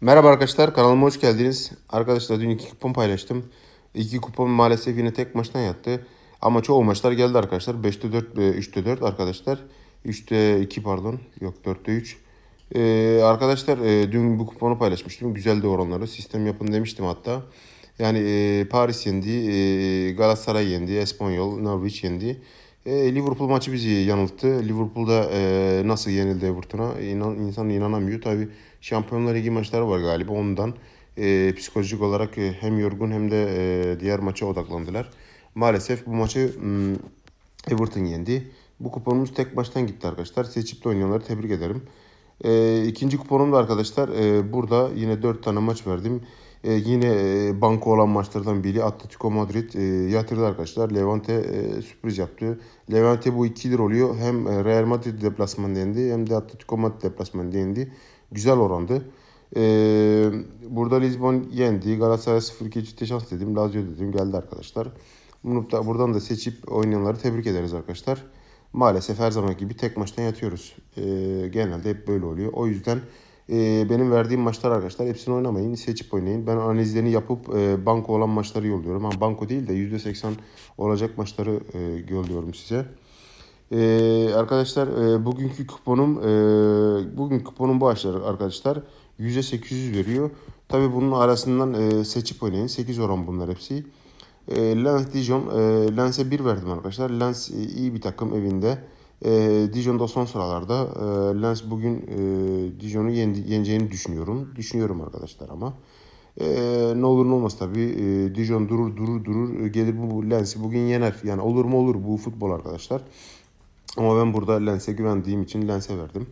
Merhaba arkadaşlar kanalıma hoş geldiniz. Arkadaşlar dün iki kupon paylaştım. İki kupon maalesef yine tek maçtan yattı. Ama çoğu maçlar geldi arkadaşlar. 5'te 4, 3'te 4 arkadaşlar. 3'te 2 pardon. Yok 4'te 3. Ee, arkadaşlar e, dün bu kuponu paylaşmıştım. Güzeldi oranları. Sistem yapın demiştim hatta. Yani e, Paris yendi, e, Galatasaray yendi, Espanyol, Norwich yendi. E, Liverpool maçı bizi yanılttı. Liverpool'da e, nasıl yenildi Everton'a inan, insan inanamıyor. Tabi Şampiyonlar Ligi maçları var galiba ondan. E, psikolojik olarak e, hem yorgun hem de e, diğer maça odaklandılar. Maalesef bu maçı Everton yendi. Bu kuponumuz tek maçtan gitti arkadaşlar. Seçip de oynayanları tebrik ederim. E, ikinci kuponum da arkadaşlar e, burada yine 4 tane maç verdim. E, yine e, banko olan maçlardan biri Atletico Madrid e, yatırdı arkadaşlar. Levante e, sürpriz yaptı. Levante bu 2 lira oluyor. Hem e, Real Madrid deplasman dendi hem de Atletico Madrid deplasman dendi. Güzel orandı. E, burada Lisbon yendi. Galatasaray 0-2 çifte şans dedim. Lazio dedim. Geldi arkadaşlar. Bunu da, buradan da seçip oynayanları tebrik ederiz arkadaşlar. Maalesef her zaman gibi tek maçtan yatıyoruz. E, genelde hep böyle oluyor. O yüzden e, benim verdiğim maçlar arkadaşlar hepsini oynamayın. Seçip oynayın. Ben analizlerini yapıp e, banko olan maçları yolluyorum. Ama banko değil de %80 olacak maçları e, yolluyorum size. E, arkadaşlar e, bugünkü kuponum e, bugün kuponum bu açlar arkadaşlar. %800 veriyor. Tabi bunun arasından e, seçip oynayın. 8 oran bunlar hepsi. E, Lens Dijon. E, Lens'e 1 verdim arkadaşlar. Lens e, iyi bir takım evinde. E, Dijon'da son sıralarda. E, Lens bugün e, Dijon'u yeneceğini düşünüyorum. Düşünüyorum arkadaşlar ama. E, ne olur ne olmaz tabii. E, Dijon durur durur durur. E, gelir bu, Lens'i bugün yener. Yani olur mu olur bu futbol arkadaşlar. Ama ben burada Lens'e güvendiğim için Lens'e verdim.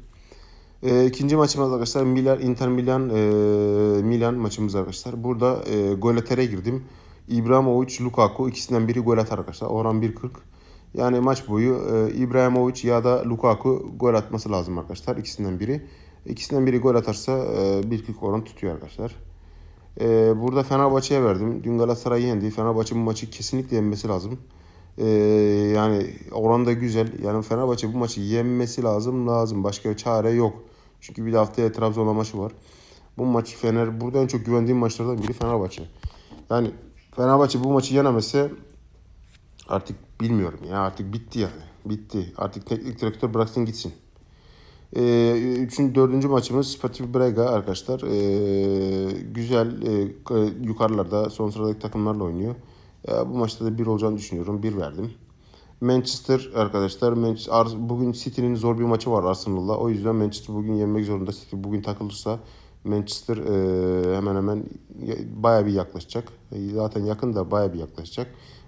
E, ikinci maçımız arkadaşlar Milan Inter Milan e, Milan maçımız arkadaşlar. Burada e, gol atere girdim. İbrahimovic, Lukaku ikisinden biri gol atar arkadaşlar. Oran 1.40. Yani maç boyu e, İbrahimovic ya da Lukaku gol atması lazım arkadaşlar. İkisinden biri. İkisinden biri gol atarsa e, 1.40 oran tutuyor arkadaşlar. E, burada Fenerbahçe'ye verdim. Dün Galatasaray yendi. Fenerbahçe bu maçı kesinlikle yenmesi lazım. E, yani oran da güzel. Yani Fenerbahçe bu maçı yenmesi lazım lazım. Başka çare yok. Çünkü bir de haftaya Trabzon'la maçı var. Bu maç Fener burada en çok güvendiğim maçlardan biri Fenerbahçe. Yani Fenerbahçe bu maçı yenemese artık bilmiyorum ya artık bitti yani. Bitti. Artık teknik direktör bıraksın gitsin. Ee, üçün, dördüncü maçımız Sportif Braga arkadaşlar. Ee, güzel e, yukarılarda son sıradaki takımlarla oynuyor. Ee, bu maçta da bir olacağını düşünüyorum. Bir verdim. Manchester arkadaşlar. Manchester, bugün City'nin zor bir maçı var Arsenal'la. O yüzden Manchester bugün yenmek zorunda. City bugün takılırsa Manchester e, hemen hemen baya bir yaklaşacak. E, zaten yakın da baya bir yaklaşacak.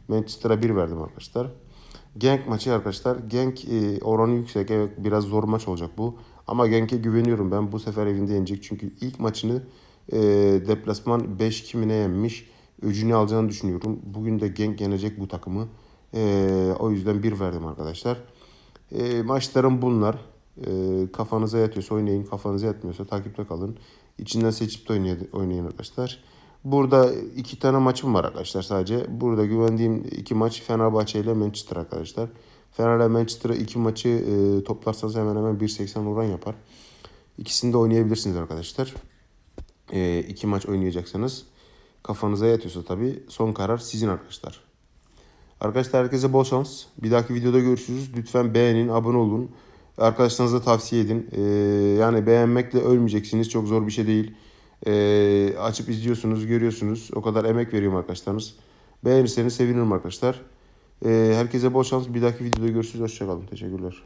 Manchester'a bir verdim arkadaşlar. Genk maçı arkadaşlar. Genk e, oranı yüksek. Evet biraz zor maç olacak bu. Ama Genk'e güveniyorum ben. Bu sefer evinde yenecek. Çünkü ilk maçını e, deplasman 5-2 mi ne yenmiş. Öcünü alacağını düşünüyorum. Bugün de Genk yenecek bu takımı. E, o yüzden bir verdim arkadaşlar. E, maçlarım bunlar. E, kafanıza yatıyorsa oynayın. Kafanıza yatmıyorsa takipte kalın. İçinden seçip de oynayın arkadaşlar. Burada iki tane maçım var arkadaşlar sadece. Burada güvendiğim iki maç Fenerbahçe ile Manchester arkadaşlar. Fener ile Manchester'a iki maçı e, toplarsanız hemen hemen 1.80 oran yapar. İkisini de oynayabilirsiniz arkadaşlar. E, iki maç oynayacaksanız kafanıza yatıyorsa tabii son karar sizin arkadaşlar. Arkadaşlar herkese bol şans. Bir dahaki videoda görüşürüz. Lütfen beğenin, abone olun. Arkadaşlarınıza tavsiye edin. Ee, yani beğenmekle ölmeyeceksiniz. Çok zor bir şey değil. Ee, açıp izliyorsunuz, görüyorsunuz. O kadar emek veriyorum arkadaşlarınız. Beğenirseniz sevinirim arkadaşlar. Ee, herkese bol şans. Bir dahaki videoda görüşürüz. Hoşçakalın. Teşekkürler.